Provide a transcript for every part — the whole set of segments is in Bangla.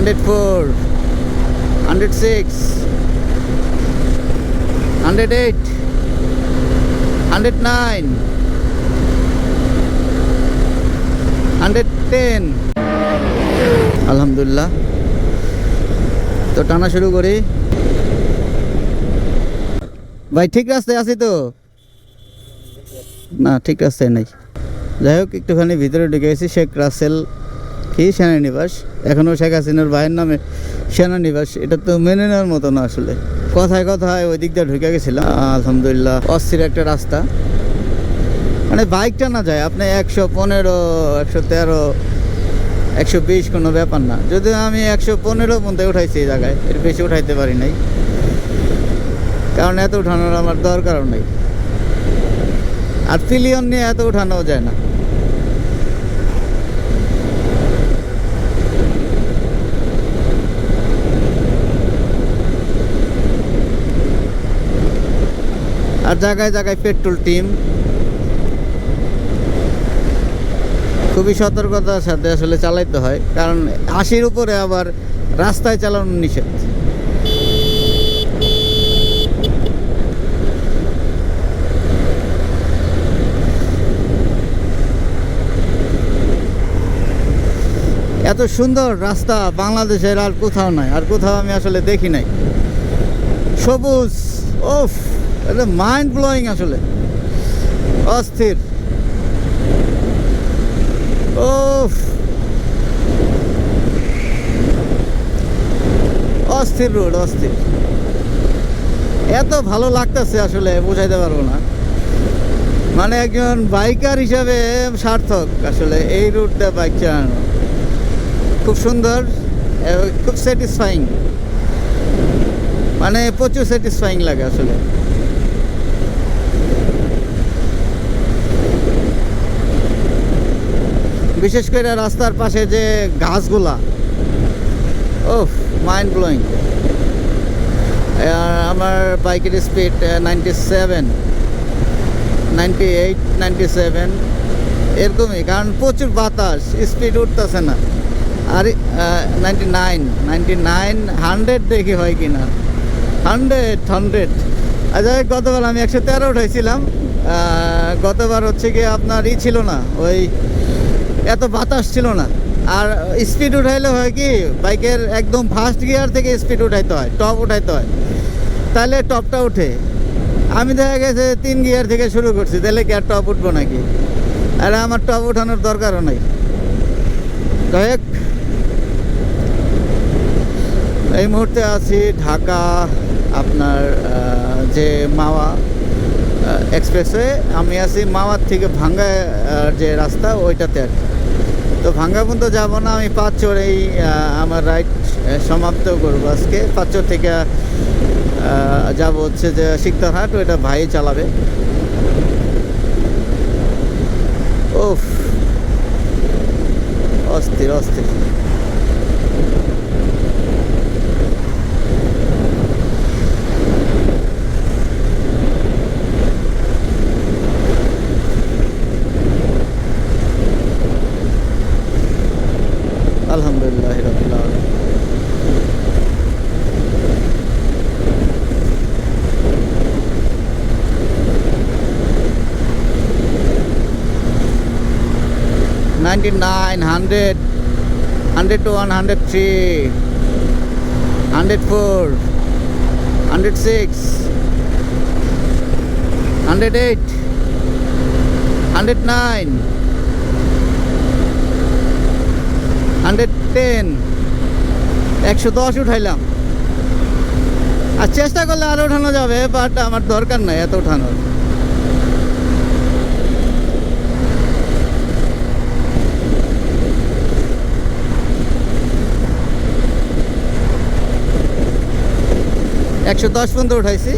Hundred four, hundred six, hundred eight, hundred nine, hundred ten. আলহামদুলিল্লাহ। তো টানা শুরু করি। ভাই, ঠিক রাস্তায় আছি তো? না, ঠিক রাস্তায় নেই। যাই হোক, একটুখানি ভিতরে ঢুকে গেছি, শেখ রাসেল কি সেনানিবাস এখনও শেখ হাসিনার ভাইয়ের নামে সেনানিবাস, এটা তো মেনে নেওয়ার মতো না আসলে। কথায় কথায় ওই দিক দিয়ে ঢুকে গেছিলাম। আলহামদুলিল্লাহ, অস্থির একটা রাস্তা। মানে বাইকটা না যায়, আপনি একশো পনেরো, একশো তেরো, একশো বিশ কোনো ব্যাপার না। যদিও আমি একশো পনেরো পর্যন্ত উঠাইছি এই জায়গায়, এর বেশি উঠাইতে পারি নাই। কারণ এত উঠানোর আমার দরকারও নেই। আর পিলিয়ন নিয়ে এত উঠানো যায় না। আর জায়গায় জায়গায় পেট্রোল টিম। খুবই সতর্কতার সাথে আসলে চালাইতে হয়, কারণ আশির উপরে আবার রাস্তায় চালানো নিষেধ। এত সুন্দর রাস্তা বাংলাদেশের আর কোথাও নাই, আর কোথাও আমি আসলে দেখি নাই। সবুজ ওফ এটা মাইন্ড ব্লোয়িং আসলে। অস্থির। ওফ অস্থির রোড, অস্থির। এত ভালো লাগতেছে আসলে, বোঝাইতে পারব না। মানে একজন বাইকার হিসাবে সার্থক আসলে, এই রুটটা বাইক চালানো খুব সুন্দর খুব স্যাটিসফাইং মানে প্রচুর স্যাটিসফাইং লাগে আসলে। বিশেষ করে রাস্তার পাশে যে গাছগুলা ও মাইন্ড ব্লোয়িং আমার বাইকের speed ninety seven ninety eight ninety seven এরকমই কারণ প্রচুর বাতাস স্পিড উঠতেছে না। আর ninety nine ninety nine hundred দেখি হয় কি না হান্ড্রেড হান্ড্রেড আচ্ছা গতবার আমি একশো তেরো উঠাইছিলাম। আহ, গতবার হচ্ছে কি আপনার ই ছিল না ওই এত বাতাস ছিল না। আর স্পিড উঠাইলে হয় কি, বাইকের একদম ফার্স্ট গিয়ার থেকে স্পিড উঠাইতে হয় টপ উঠাইতে হয়। তাহলে টপটা উঠে। আমি দেখা গেছে তিন গিয়ার থেকে শুরু করছি তাহলে কি আর টপ উঠবো নাকি? আর আমার টপ উঠানোর দরকারও নেই। হোক। এই মুহূর্তে আছি ঢাকা, আপনার যে মাওয়া এক্সপ্রেসওয়ে আমি আছি মাওয়ার থেকে ভাঙ্গা যে রাস্তা, ওইটাতে আর কি। তো ভাঙ্গা পর্যন্ত যাব না, আমি পাঁচচর এই আমার রাইড সমাপ্ত করব আজকে। পাঁচচর থেকে যাব হচ্ছে যে শিকদারহাট, ওইটা ভাই চালাবে। ও অস্থির অস্থির। আলহামদুলিল্লাহ রবিল আলমিন। Ninety nine hundred hundred two one hundred three hundred four hundred six hundred eight hundred nine hundred ten. একশো দশ উঠাইলাম। আর চেষ্টা করলে আরও উঠানো যাবে বাট আমার দরকার নাই এত উঠানোর। একশো দশ পর্যন্ত উঠাইছি।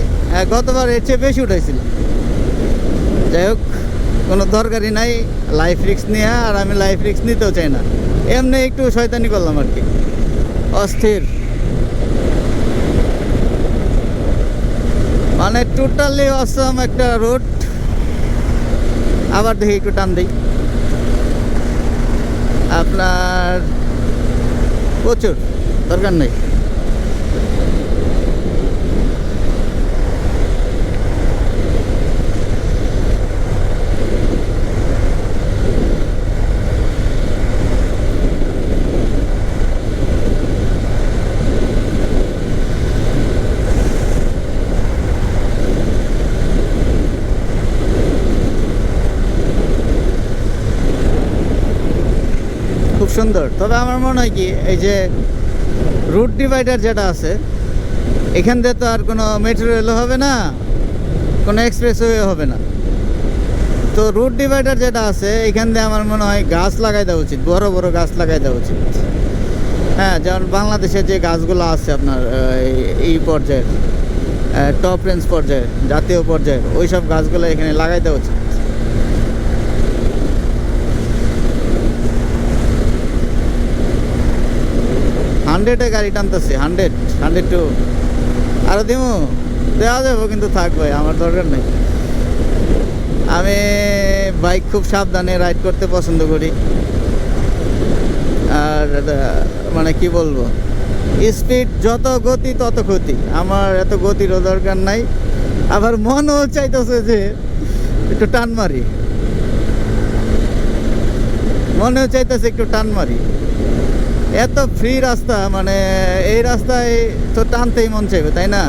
গতবার এর চেয়ে বেশি উঠাইছিলাম। যাই হোক, কোনো দরকারই নাই। লাইফ রিস্ক নিয়ে আর আমি লাইফ রিস্ক নিতেও চাই না। এমনি একটু শয়তানি করলাম আর কি। অস্থির। মানে টোটালি অসম একটা রোড আবার দেখি একটু টান দিই। আপনার প্রচুর, দরকার নেই খুব সুন্দর। তবে আমার মনে হয় কি, এই যে রুট ডিভাইডার যেটা আছে, এখান দিয়ে তো আর কোনো মেট্রো রেলও হবে না, কোনো এক্সপ্রেসওয়ে হবে না। তো রুট ডিভাইডার যেটা আছে, এখান দিয়ে আমার মনে হয় গাছ লাগাই দেওয়া উচিত, বড় বড় গাছ লাগাই দেওয়া উচিত। হ্যাঁ যেমন বাংলাদেশের যে গাছগুলো আছে আপনার এই- পর্যায়ের টপ রেঞ্জ পর্যায়ের জাতীয় পর্যায়ের ওই সব গাছগুলো এখানে লাগাই দেওয়া উচিত। হান্ড্রেডে গাড়ি টানতেছে হান্ড্রেড হান্ড্রেড টু আরও দিমু, দেওয়া যাব কিন্তু থাকবে আমার দরকার নেই। আমি বাইক খুব সাবধানে রাইড করতে পছন্দ করি। আর মানে কি বলব? স্পিড যত গতি তত ক্ষতি। আমার এত গতিরও দরকার নাই। আবার মনও চাইতেছে যে একটু টান মারি। মনেও চাইতেছে একটু টান মারি। এত ফ্রি রাস্তা মানে এই রাস্তায় তো টানতেই মন চাইবে, তাই না?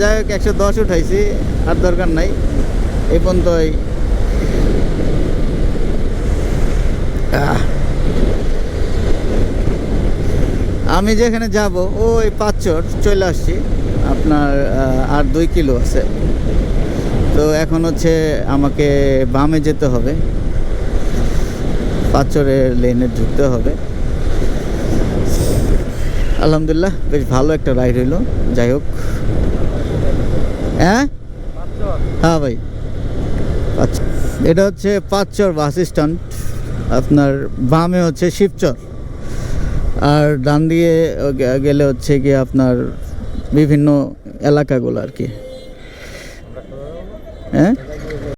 যাই হোক, একশো দশ উঠাইছি, আর দরকার নাই, এই পর্যন্তই। আমি যেখানে যাব, ওই পাঁচচর চলে আসছি, আপনার আর দুই কিলো আছে। তো এখন হচ্ছে আমাকে বামে যেতে হবে। পাঁচরের লেনে ঢুকতে হবে। আলহামদুলিল্লাহ, বেশ ভালো একটা রাইড হইল। যাই হোক। হ্যাঁ? হ্যাঁ ভাই। আচ্ছা এটা হচ্ছে পাঁচচর বাস স্ট্যান্ড আপনার বামে হচ্ছে শিবচর। আর ডান দিয়ে গেলে হচ্ছে গিয়ে আপনার বিভিন্ন এলাকাগুলো আর কি। হ্যাঁ?